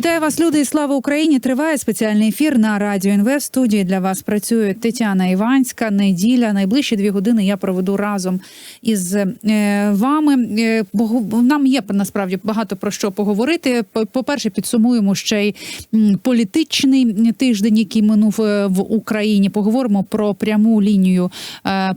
Вітаю вас, люди, і слава Україні! Триває спеціальний ефір на радіо НВ. В студії для вас працює Тетяна Іванська. Неділя. Найближчі дві години я проведу разом із е, вами. Е, нам є насправді багато про що поговорити. По перше, підсумуємо ще й політичний тиждень, який минув е, в Україні. Поговоримо про пряму лінію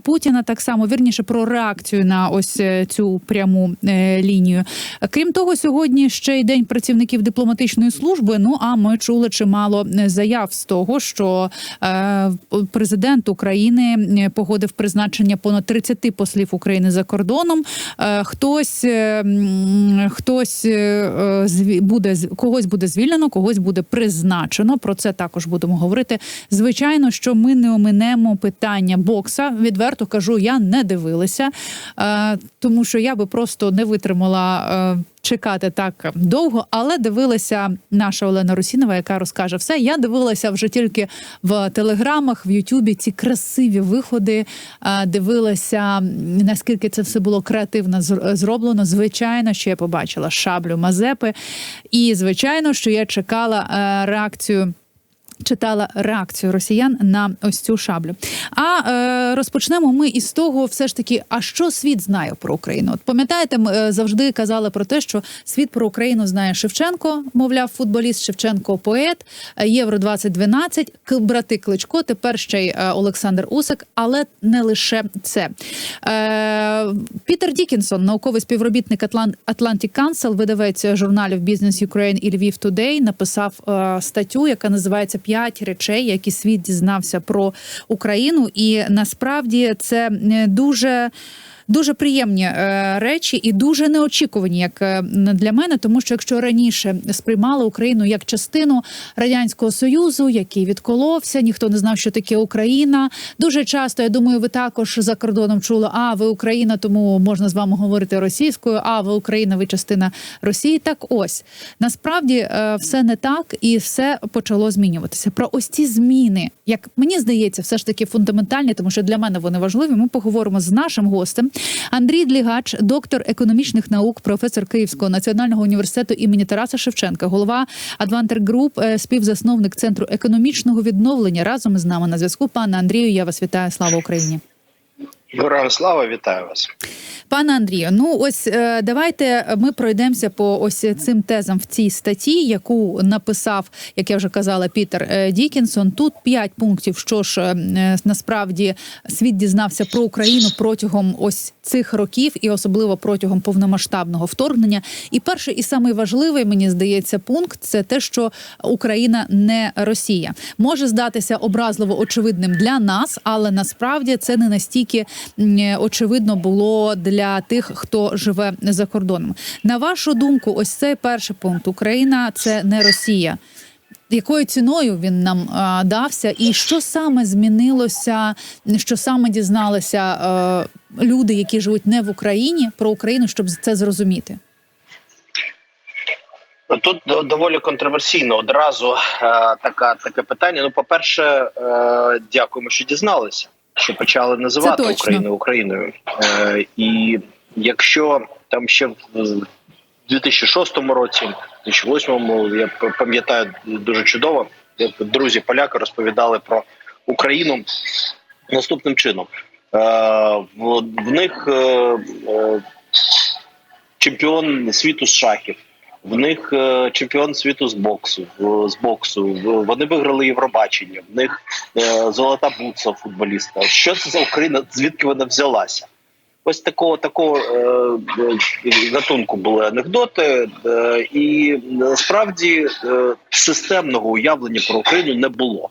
Путіна. Так само вірніше про реакцію на ось цю пряму лінію. Крім того, сьогодні ще й день працівників дипломатичної служби. Ну а ми чули чимало заяв з того, що е, президент України е, погодив призначення понад 30 послів України за кордоном. Е, хтось е, хтось е, буде когось буде звільнено, когось буде призначено. Про це також будемо говорити. Звичайно, що ми не оминемо питання бокса. Відверто кажу, я не дивилася, е, тому що я би просто не витримала. Чекати так довго, але дивилася наша Олена Русінова, яка розкаже все. Я дивилася вже тільки в телеграмах, в Ютубі ці красиві виходи. е, Дивилася наскільки це все було креативно зроблено. Звичайно, що я побачила шаблю Мазепи, і звичайно, що я чекала е, реакцію. Читала реакцію росіян на ось цю шаблю. А е, розпочнемо ми із того, все ж таки, а що світ знає про Україну? От пам'ятаєте, ми е, завжди казали про те, що світ про Україну знає Шевченко, мовляв, футболіст, Шевченко поет, е, Євро 2012 к- брати Кличко, тепер ще й е, Олександр Усик, але не лише це. Е, Пітер Дікінсон, науковий співробітник Атлант Atlantic Council, видавець журналів Business Ukraine і Львів Today, написав е, статтю, яка називається П'ять речей, які світ дізнався про Україну. І насправді це е, дуже. Дуже приємні е, речі і дуже неочікувані, як е, для мене, тому що якщо раніше сприймали Україну як частину радянського союзу, який відколовся, ніхто не знав, що таке Україна. Дуже часто я думаю, ви також за кордоном чули, а ви Україна, тому можна з вами говорити російською. А ви Україна, ви частина Росії. Так ось насправді е, все не так, і все почало змінюватися. Про ось ці зміни, як мені здається, все ж таки фундаментальні, тому що для мене вони важливі. Ми поговоримо з нашим гостем. Андрій Длігач, доктор економічних наук, професор Київського національного університету імені Тараса Шевченка, голова Адвантер Груп, е, співзасновник центру економічного відновлення. Разом із нами на зв'язку. Пане Андрію, я вас вітаю. Слава Україні. Героям слава, вітаю вас. Пане Андрію, ну ось е, давайте ми пройдемося по ось цим тезам в цій статті, яку написав, як я вже казала, Пітер е, Дікінсон. Тут п'ять пунктів. Що ж е, насправді світ дізнався про Україну протягом ось цих років, і особливо протягом повномасштабного вторгнення. І перший і самий мені здається, пункт це те, що Україна не Росія. Може здатися образливо очевидним для нас, але насправді це не настільки очевидно було для тих, хто живе за кордоном. На вашу думку, ось цей перший пункт: Україна це не Росія. Якою ціною він нам а, дався, і що саме змінилося, що саме дізналися е, люди, які живуть не в Україні, про Україну, щоб це зрозуміти? Тут доволі контроверсійно одразу е, така таке питання. Ну, по-перше, е, дякуємо, що дізналися, що почали називати. Україну Україною. Е, і якщо там ще в 2006 році, 2008, я пам'ятаю дуже чудово, друзі поляки розповідали про Україну наступним чином. Е, в, в них е, е, чемпіон світу з шахів. В них е, чемпіон світу з боксу. З боксу вони виграли Євробачення. В них е, золота бутса футболіста. Що це за Україна? Звідки вона взялася? Ось такого такого е, е, гатунку були анекдоти, е, і насправді е, системного уявлення про Україну не було.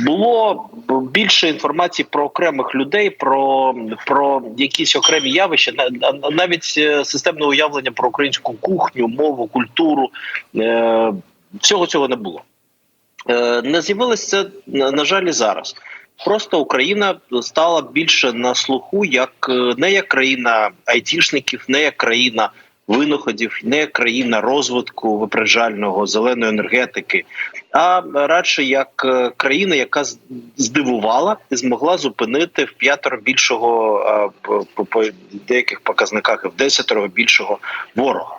Було більше інформації про окремих людей, про, про якісь окремі явища, на- на- навіть е, системне уявлення про українську кухню, мову, культуру. Е, Всього цього не було. Е, Не з'явилося це, на жаль, і зараз. Просто Україна стала більше на слуху, як не як країна айтішників, не як країна винаходів, не країна розвитку випереджального зеленої енергетики, а радше як е, країна, яка здивувала і змогла зупинити в п'ятеро більшого е, по, деяких показниках в десятеро більшого ворога.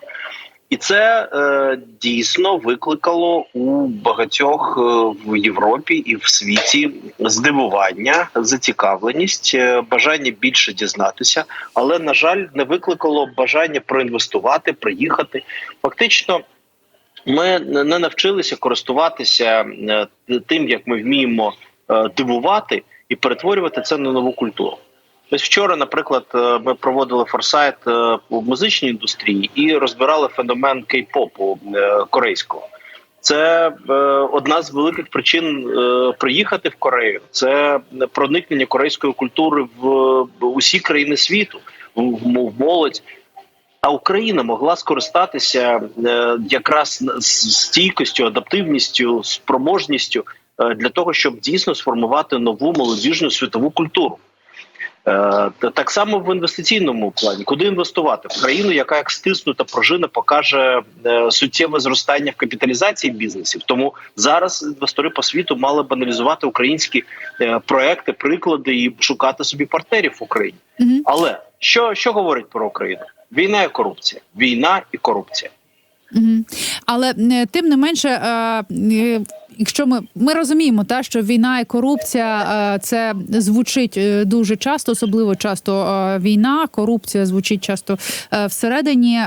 І це е, дійсно викликало у багатьох е, в Європі і в світі здивування, зацікавленість, е, бажання більше дізнатися, але на жаль, не викликало бажання проінвестувати, приїхати. Фактично, ми не навчилися користуватися е, тим, як ми вміємо дивувати і перетворювати це на нову культуру. Ось вчора, наприклад, е, ми проводили форсайт е, у музичній індустрії і розбирали феномен кей-попу е, корейського. Це одна з великих причин приїхати в Корею. Це проникнення корейської культури в, усі країни світу, в, молодь. А Україна могла скористатися якраз стійкістю, адаптивністю, спроможністю для того, щоб дійсно сформувати нову молодіжну світову культуру. Е, та- Так само в інвестиційному плані, куди інвестувати в країну, яка як стиснута пружина покаже е, суттєве зростання в капіталізації бізнесів. Тому зараз інвестори по світу мали б аналізувати українські е, проекти, приклади і шукати собі партнерів в Україні. Мгм. Але що, що говорить про Україну? Війна і корупція, війна і корупція. Але е, тим не менше, е, е, якщо ми, ми розуміємо, та що війна і корупція це звучить дуже часто, особливо часто війна, корупція звучить часто всередині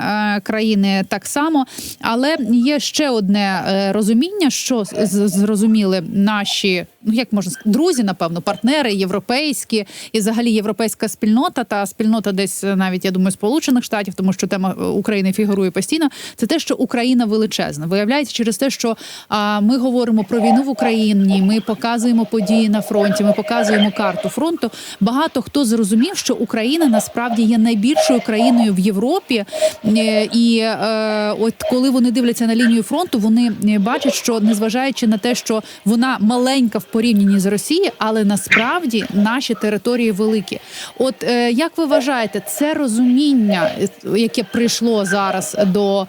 країни так само. Але є ще одне розуміння, що зрозуміли наші. Ну, як можна сказати, друзі, напевно, партнери європейські і взагалі європейська спільнота та спільнота десь навіть я думаю, сполучених штатів, тому що тема України фігурує постійно. Це те, що Україна величезна. Виявляється, через те, що а, ми говоримо про війну в Україні, ми показуємо події на фронті, ми показуємо карту фронту. Багато хто зрозумів, що Україна насправді є найбільшою країною в Європі, Е, і е, от коли вони дивляться на лінію фронту, вони е, бачать, що незважаючи на те, що вона маленька в порівнянні з Росією, але насправді наші території великі. От е, як ви вважаєте, це розуміння, яке прийшло зараз до, е,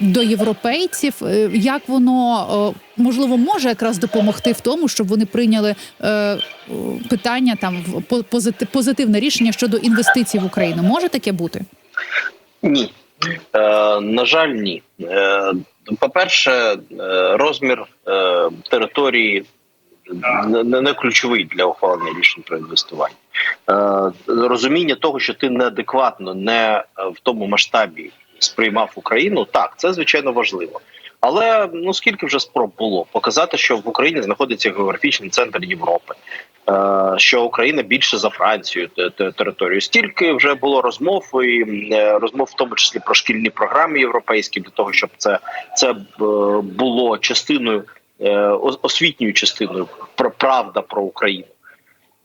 до європейців, е, як воно е, можливо може якраз допомогти в тому, щоб вони прийняли е, питання там позитивне рішення щодо інвестицій в Україну? Може таке бути? Ні. Е, на жаль, ні. Е, по-перше, розмір е, території не, не- ключовий для ухвалення рішень про інвестування. Е, розуміння того, що ти неадекватно не в тому масштабі сприймав Україну, так, це звичайно важливо. Але ну скільки вже спроб було показати, що в Україні знаходиться географічний центр Європи, е, що Україна більше за Францію те- те- територію. Стільки вже було розмов і е, розмов, в тому числі про шкільні програми європейські, для того, щоб це, це е, було частиною освітньою частиною про правда про Україну.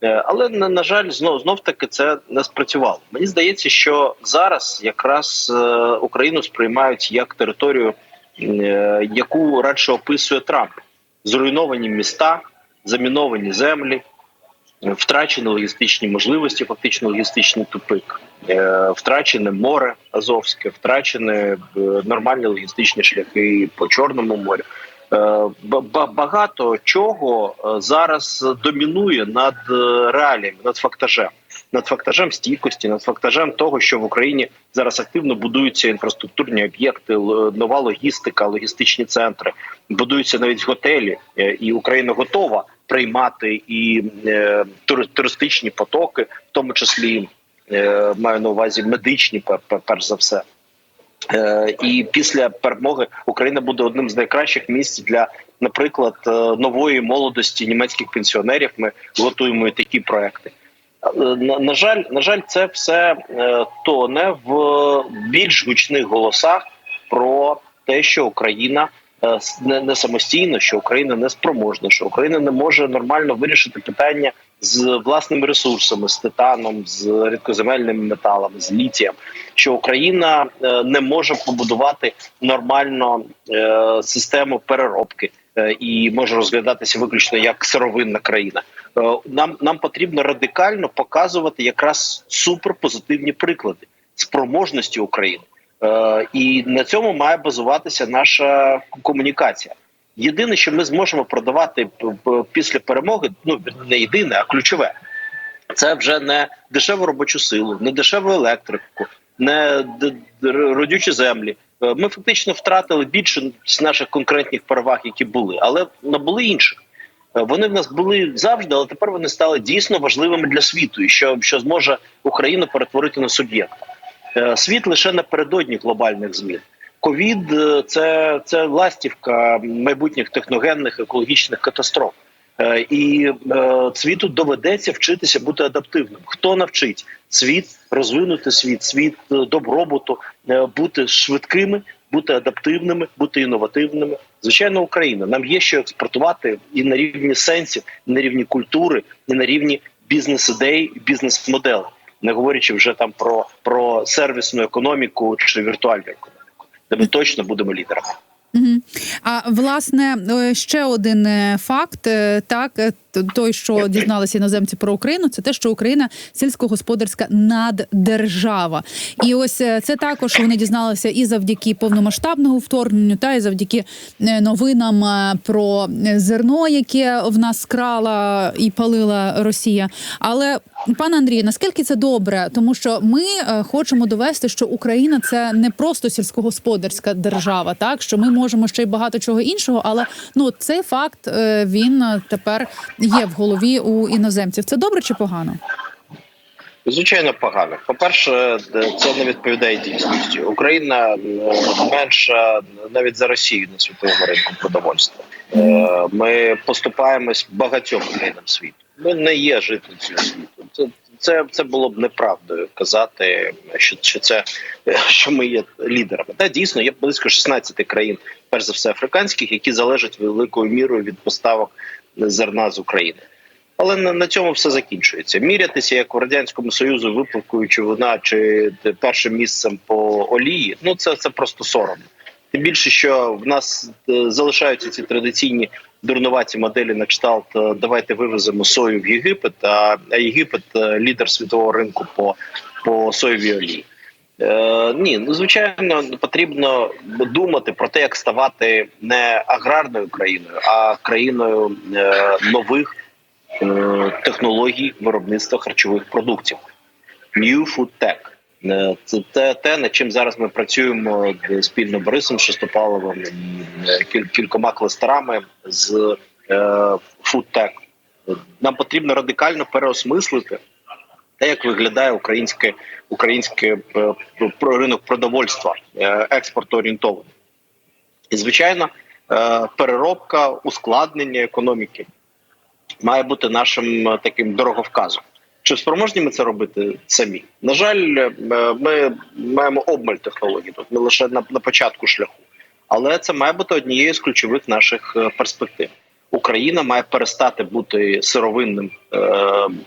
Е, Але на, на жаль, знов знов таки це не спрацювало. Мені здається, що зараз якраз е, Україну сприймають як територію, е, яку радше описує Трамп: зруйновані міста, заміновані землі, втрачені логістичні можливості, фактично логістичний тупик, втрачене море Азовське, втрачені нормальні логістичні шляхи по Чорному морю. Е, ба- ба- багато чого е, зараз домінує над е, реаліями, над фактажем, над фактажем стійкості, над фактажем того, що в Україні зараз активно будуються інфраструктурні об'єкти, нова логістика, логістичні центри, будуються навіть готелі, і Україна готова приймати і туристичні потоки, в тому числі маю на увазі медичні, пер- пер- перш за все. Е, І після перемоги Україна буде одним з найкращих місць для, наприклад, е, нової молодості німецьких пенсіонерів. Ми готуємо і такі проекти. Е, На, жаль, на жаль, це все тоне в більш гучних голосах про те, що Україна не, не самостійно, що Україна не спроможна, що Україна не може нормально вирішити питання з власними ресурсами, з титаном, з рідкоземельними металами, з літієм, що Україна е, не може побудувати нормально е, систему переробки е, і може розглядатися виключно як сировинна країна. Е, Нам нам потрібно радикально показувати якраз суперпозитивні приклади спроможності України. Е, І на цьому має базуватися наша комунікація. Єдине, що ми зможемо продавати після перемоги, ну не єдине, а ключове, це вже не дешеву робочу силу, не дешеву електрику, не родючі землі. Е, Ми фактично втратили більше з наших конкурентних переваг, які були, але набули інших. Е, Вони в нас були завжди, але тепер вони стали дійсно важливими для світу, і що, що зможе Україну перетворити на суб'єкт. Е, Світ лише напередодні глобальних змін. Ковід е, це, це ластівка майбутніх техногенних екологічних катастроф. Е, І світу доведеться вчитися бути адаптивним. Хто навчить світ розвинути світ, світ добробуту, бути швидкими, бути адаптивними, бути інновативними? Звичайно, Україна. Нам є що експортувати і на рівні сенсів, і на рівні культури, і на рівні бізнес-ідей, бізнес-моделей, не говорячи вже там про, про сервісну економіку чи віртуальну економіку, де ми точно будемо лідерами. А власне е, ще один е, факт, е, так той, що дізналися іноземці про Україну, це те, що Україна сільськогосподарська наддержава. І ось е, це також вони дізналися і завдяки повномасштабному вторгненню, та і завдяки е, новинам е, про зерно, яке в нас крала і палила Росія. Але пане Андрію, наскільки це добре? Тому що ми хочемо довести, що Україна це не просто сільськогосподарська держава, так що ми можемо ще й багато чого іншого, але ну цей факт він тепер є в голові у іноземців. Це добре чи погано? Звичайно, погано. По-перше, це не відповідає дійсності. Україна е, менша навіть за Росію на світовому ринку продовольства. Е, Ми поступаємось багатьом країнам світу. Ми не є житницею світу. Це це, це було б неправдою казати, що, що це що ми є лідерами. Та дійсно є близько 16 країн, перш за все африканських, які залежать великою мірою від поставок зерна з України. Але на, на цьому все закінчується. Мірятися як в радянському союзу, випускуючи вона чи першим місцем по олії. Ну це, це просто соромно. Тим більше, що в нас е, залишаються ці традиційні дурнуваті моделі на кшталт е, давайте вивеземо сою в Єгипет, а, а Єгипет е, лідер світового ринку по, по соєвій олії. Е, ні, ну звичайно, потрібно думати про те, як ставати не аграрною країною, а країною е, нових е, технологій виробництва харчових продуктів. New Food Tech. Е, Це те, те, над чим зараз ми працюємо спільно з Борисом Шестопаловим е, кіль- кількома кластерами з е, Food Tech. Нам потрібно радикально переосмислити те, як виглядає українське українське е, ринок продовольства, е, експортоорієнтований. І звичайно, е, переробка, ускладнення економіки має бути нашим таким дороговказом. Чи спроможні ми це робити самі? На жаль, ми маємо обмаль технологій. Тут ми лише на, на початку шляху, але це має бути однією з ключових наших перспектив. Україна має перестати бути сировинним е,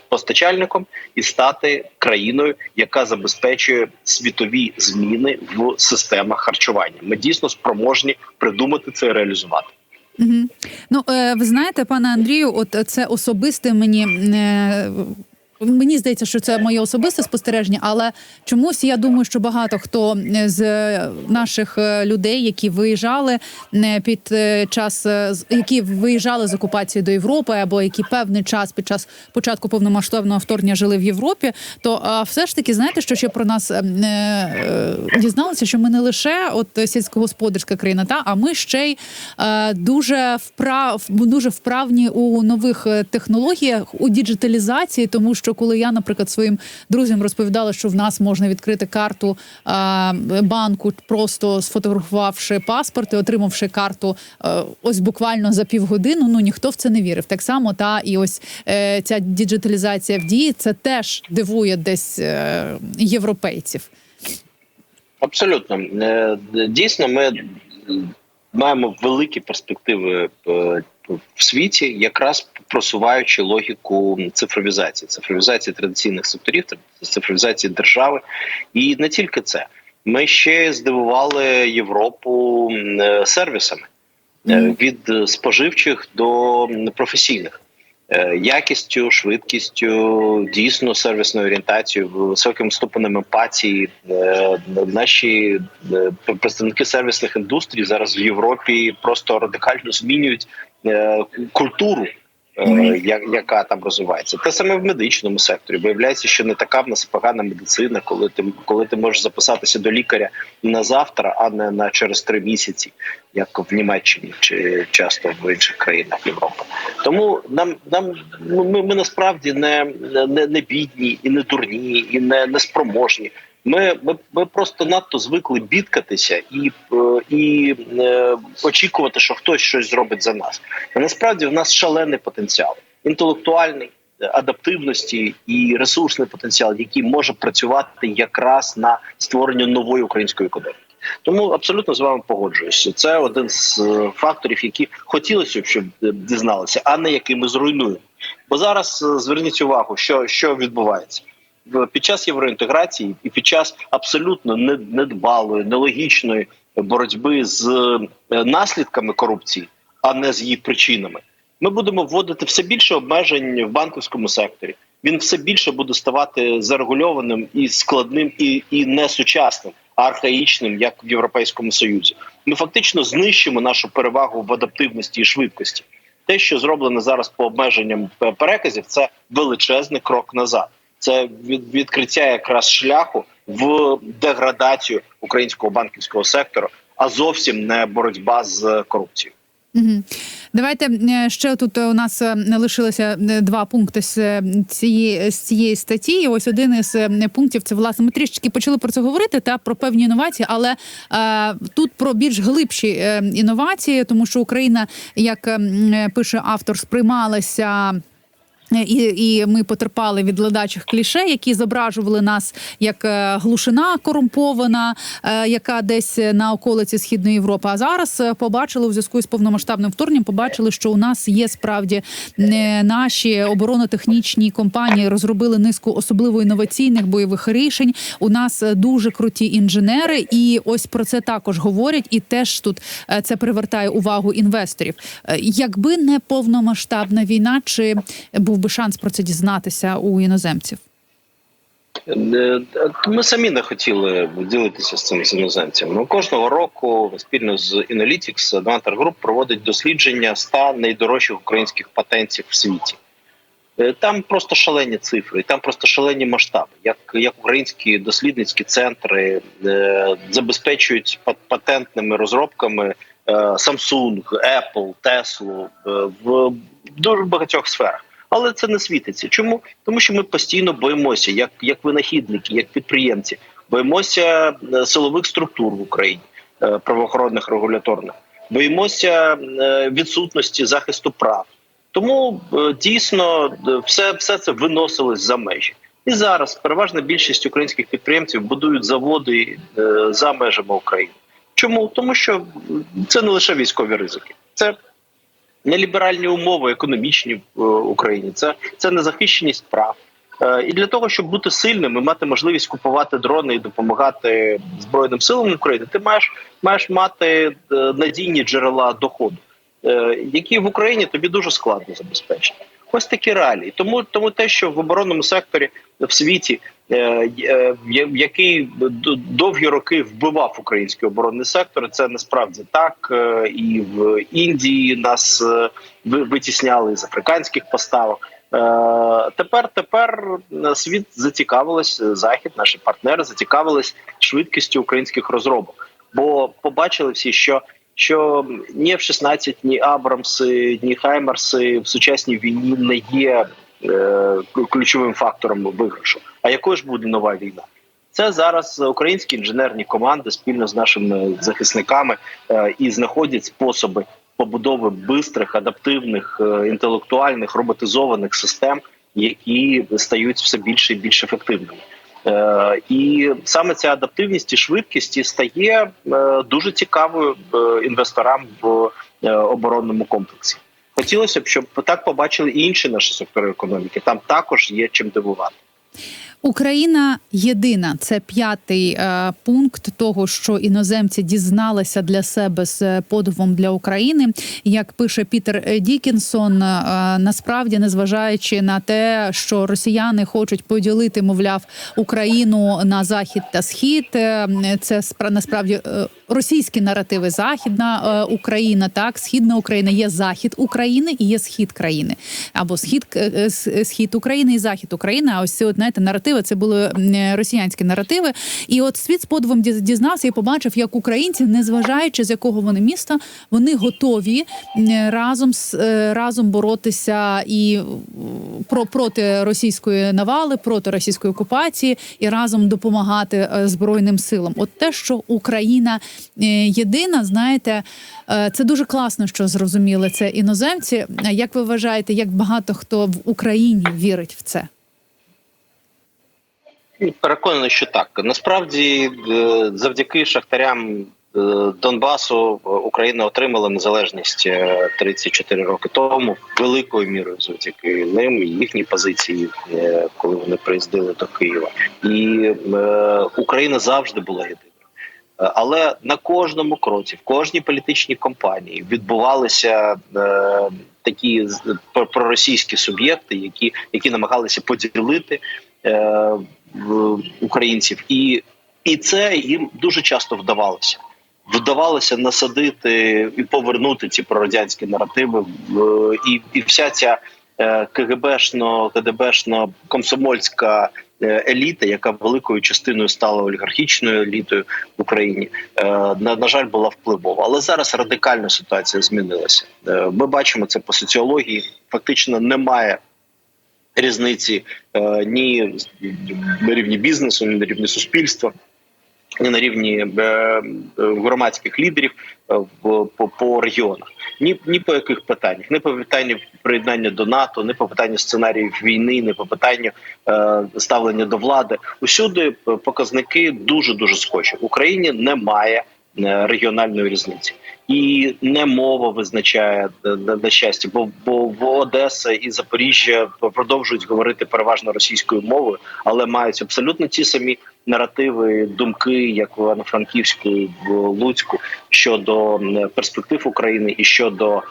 постачальником і стати країною, яка забезпечує світові зміни в системах харчування. Ми дійсно спроможні придумати це і реалізувати. Угу. Ну, е, ви знаєте, пане Андрію, от це особисте мені. Е, Мені здається, що це моє особисте спостереження, але чомусь я думаю, що багато хто з наших е, людей, які виїжджали е, під е, час, е, які виїжджали з окупації до Європи, або які певний час під час початку повномасштабного вторгнення жили в Європі, то все ж таки знаєте, що ще про нас е, е, дізналися, що ми не лише от сільськогосподарська країна, та а ми ще й е, дуже вправ дуже вправні у нових е, технологіях у діджиталізації, тому що коли я, наприклад, своїм друзям розповідала, що в нас можна відкрити карту е, банку, просто сфотографувавши паспорт і отримавши карту, е, ось буквально за півгодини, ну ніхто в це не вірив. Так само та і ось е, ця діджиталізація в дії це теж дивує десь е, європейців. Абсолютно Е, дійсно, ми маємо великі перспективи е, в світі, якраз просуваючи логіку цифровізації, цифровізації традиційних секторів, цифровізації держави, і не тільки це. Ми ще здивували Європу е, сервісами е, від споживчих до професійних. Е, Якістю, швидкістю, дійсно сервісною орієнтацією, високим ступенем емпатії. Наші представники сервісних індустрій зараз в Європі просто радикально змінюють культуру е, я- яка там розвивається. Те саме в медичному секторі. Виявляється, що не така в нас погана медицина, коли ти коли ти можеш записатися до лікаря на завтра, а не на через три місяці, як в Німеччині чи часто в інших країнах Європи. Тому нам нам ну, ми, ми насправді не, не, не бідні і не дурні, і не, не спроможні. Ми, ми, ми просто надто звикли бідкатися і, е, і е, очікувати, що хтось щось зробить за нас. А насправді в нас шалений потенціал, інтелектуальний, е, адаптивності і ресурсний потенціал, який може працювати якраз на створенню нової української економіки. Тому абсолютно з вами погоджуюся. Це один з е, факторів, які хотілося б, щоб дізналися, а не який ми зруйнуємо. Бо зараз зверніть увагу, що, що відбувається під час євроінтеграції і під час абсолютно недбалої, нелогічної боротьби з е, наслідками корупції, а не з її причинами. Ми будемо вводити все більше обмежень в банківському секторі. Він все більше буде ставати зарегульованим і складним, і, і несучасним, а архаїчним, як в Європейському Союзі. Ми фактично знищимо нашу перевагу в адаптивності і швидкості. Те, що зроблено зараз по обмеженням е, переказів, це величезний крок назад. Це від, відкриття якраз шляху в деградацію українського банківського сектору, а зовсім не боротьба з корупцією. Давайте е, ще тут у нас е, лишилося е, два пункти з е, цієї з цієї статті. І Ось один із е, пунктів це власне. Ми трішечки почали про це говорити та про певні інновації, але е, тут про більш глибші е, інновації, тому що Україна, як е, е, пише автор, сприймалася. Е, І, і ми потерпали від ледачих кліше, які зображували нас як е, глушина корумпована, е, яка десь на околиці східної Європи. А зараз побачили у зв'язку з повномасштабним вторгненням, побачили, що у нас є справді наші оборонно-технічні компанії розробили низку особливо інноваційних бойових рішень. У нас дуже круті інженери, і ось про це також говорять. І теж тут це привертає увагу інвесторів. Якби не повномасштабна війна, чи був би шанс про це дізнатися у іноземців? Е, Ми самі не хотіли ділитися з цим з іноземцями. Ну, Кожного року спільно з Inalytics Advanter Group проводить дослідження 100 найдорожчих українських патентів в світі. Е, Там просто шалені цифри, там просто шалені масштаби. Як, як українські дослідницькі центри е, забезпечують патентними розробками е, Samsung, Apple, Tesla е, в дуже багатьох сферах. Але це не світиться. Чому? Тому що ми постійно боїмося, як, як винахідники, як підприємці, боїмося е, силових структур в Україні, е, правоохоронних регуляторних, боїмося е, відсутності захисту прав. Тому дійсно все, все це виносилось за межі. І зараз переважна більшість українських підприємців будують заводи за межами України. Чому? Тому що це не лише військові ризики, це неліберальні умови економічні в е, Україні, це, це незахищеність прав. Е, І для того, щоб бути сильним і мати можливість купувати дрони і допомагати Збройним силам України, ти маєш, маєш мати е, надійні джерела доходу, які в Україні тобі дуже складно забезпечити. Ось такі реалії. Тому, тому те, що в оборонному секторі в світі, е, е, який довгі роки вбивав український оборонний сектор, це насправді так. Е, І в Індії нас е, витісняли з африканських поставок. Е, Тепер тепер е, світ зацікавилась, е, захід, наші партнери зацікавились швидкістю українських розробок, бо побачили всі, що що ні F-16, ні Абрамси, ні Хаймерси в сучасній війні не є е, ключовим фактором виграшу. А якою ж буде нова війна? Це зараз українські інженерні команди спільно з нашими захисниками е, і знаходять способи побудови бистрих, адаптивних, е, інтелектуальних, роботизованих систем, які стають все більше і більш ефективними. Е, І саме ця адаптивність і швидкість і стає е, дуже цікавою е, інвесторам в оборонному комплексі. Хотілося б, щоб так побачили і інші наші сектори економіки. Там також є чим дивувати. Україна єдина. Це п'ятий е, пункт того, що іноземці дізналися для себе з подивом для України. Як пише Пітер Дікінсон, е, насправді, незважаючи на те, що росіяни хочуть поділити, мовляв, Україну на захід та схід, е, це спра- насправді. е, російські наративи. Західна е, Україна, так, східна Україна є захід України і є схід країни, або схід е, е, схід України і захід України. А ось ці от, знаєте, наративи це були е, росіянські наративи. І от світ з подивом діз- дізнався і побачив, як українці, незважаючи з якого вони міста, вони готові разом з е, разом боротися і е, про проти російської навали, проти російської окупації і разом допомагати е, збройним силам. От те, що Україна е, єдина, знаєте, е, це дуже класно, що зрозуміли це іноземці. Як ви вважаєте, як багато хто в Україні вірить в це? Ну, Переконаний, що так. Насправді, е, завдяки шахтарям е, Донбасу е, Україна отримала незалежність е, 34 роки тому, великою мірою завдяки ним і їхній позиції, е, коли вони приїздили до Києва. І е, Україна завжди була єдиною. Е, Але на кожному кроці, в кожній політичній кампанії відбувалися е, такі про- проросійські суб'єкти, які, які намагалися поділити е, українців, і, і це їм дуже часто вдавалося. Вдавалося насадити і повернути ці прорадянські наративи, в- і, і вся ця е, КГБшно, КДБшно комсомольська е, еліта, яка великою частиною стала олігархічною елітою в Україні, е, на, на жаль, була впливова. Але зараз радикально ситуація змінилася. Е, Ми бачимо це по соціології. Фактично немає різниці е, ні на рівні бізнесу, ні на рівні суспільства. На рівні е, е, громадських лідерів е, в по, по регіонах, ні ні по яких питаннях, не по питанню приєднання до НАТО, не по питанню сценаріїв війни, не по питанню е, ставлення до влади. Усюди показники дуже дуже схожі. В Україні немає регіональної різниці, і не мова визначає е, на, щастя, бо бо в Одеса і Запоріжжя продовжують говорити переважно російською мовою, але мають абсолютно ті самі наративи, думки, як в Івано-Франківську, в Луцьку щодо перспектив України і щодо е,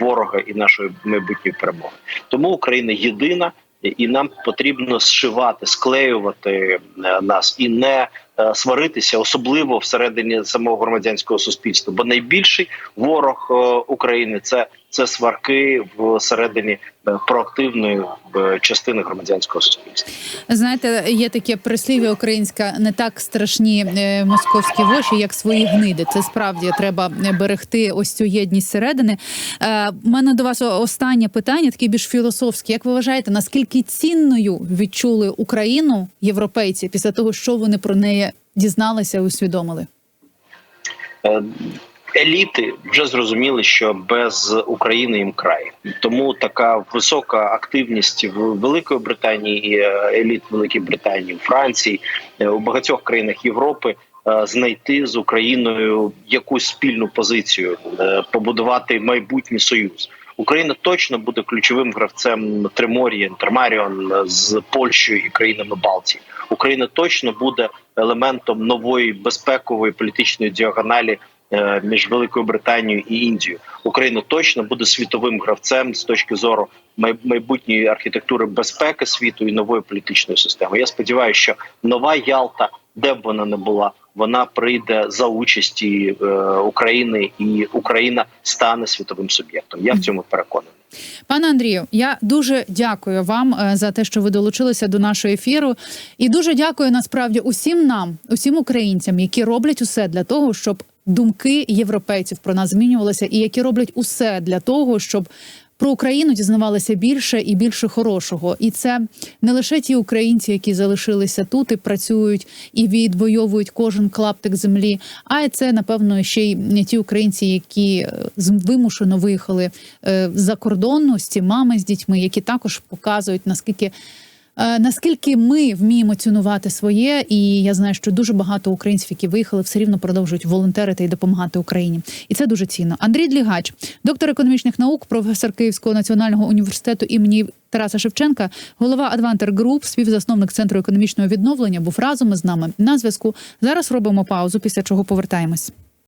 ворога і нашої майбутньої перемоги. Тому Україна єдина. І нам потрібно зшивати, склеювати е, нас і не сваритися, особливо всередині самого громадянського суспільства. Бо найбільший ворог е, України це, це сварки всередині е, проактивної е, частини громадянського суспільства. Знаєте, є таке прислів'я українське не так страшні е, московські воші, як свої гниди. Це справді треба берегти ось цю єдність середини. У мене до вас останнє питання, таке більш філософське. Як ви вважаєте, наскільки цінною відчули Україну європейці після того, що вони про неї дізналися і усвідомили? Еліти вже зрозуміли, що без України їм край, тому така висока активність в Великої Британії е, еліт Великої Британії, Франції, е, у багатьох країнах Європи е, знайти з Україною якусь спільну позицію, побудувати майбутній союз. Україна точно буде ключовим гравцем Тримор'я, Інтермаріон е, з Польщею і країнами Балтії. Україна точно буде елементом нової безпекової політичної діагоналі між Великою Британією і Індією. Україна точно буде світовим гравцем з точки зору майбутньої архітектури безпеки світу і нової політичної системи. Я сподіваюся, що нова Ялта, де б вона не була, вона прийде за участі е, України, і Україна стане світовим суб'єктом. Я в цьому переконаний. Пане Андрію, я дуже дякую вам е, за те, що ви долучилися до нашого ефіру, і дуже дякую насправді усім нам, усім українцям, які роблять усе для того, щоб думки європейців про нас змінювалися, і які роблять усе для того, щоб про Україну дізнавалися більше і більше хорошого. І це не лише ті українці, які залишилися тут і працюють і відвоюють кожен клаптик землі, а це напевно ще й ті українці, які е, вимушено виїхали е, за кордон, ось ці мами з дітьми, які також показують наскільки. Е, Наскільки ми вміємо цінувати своє, і я знаю, що дуже багато українців, які виїхали, все рівно продовжують волонтерити і допомагати Україні, і це дуже цінно. Андрій Длігач, доктор економічних наук, професор Київського національного університету імені Тараса Шевченка, голова Advanter Group, співзасновник центру економічного відновлення, був разом із нами на зв'язку. Зараз робимо паузу, після чого повертаємось.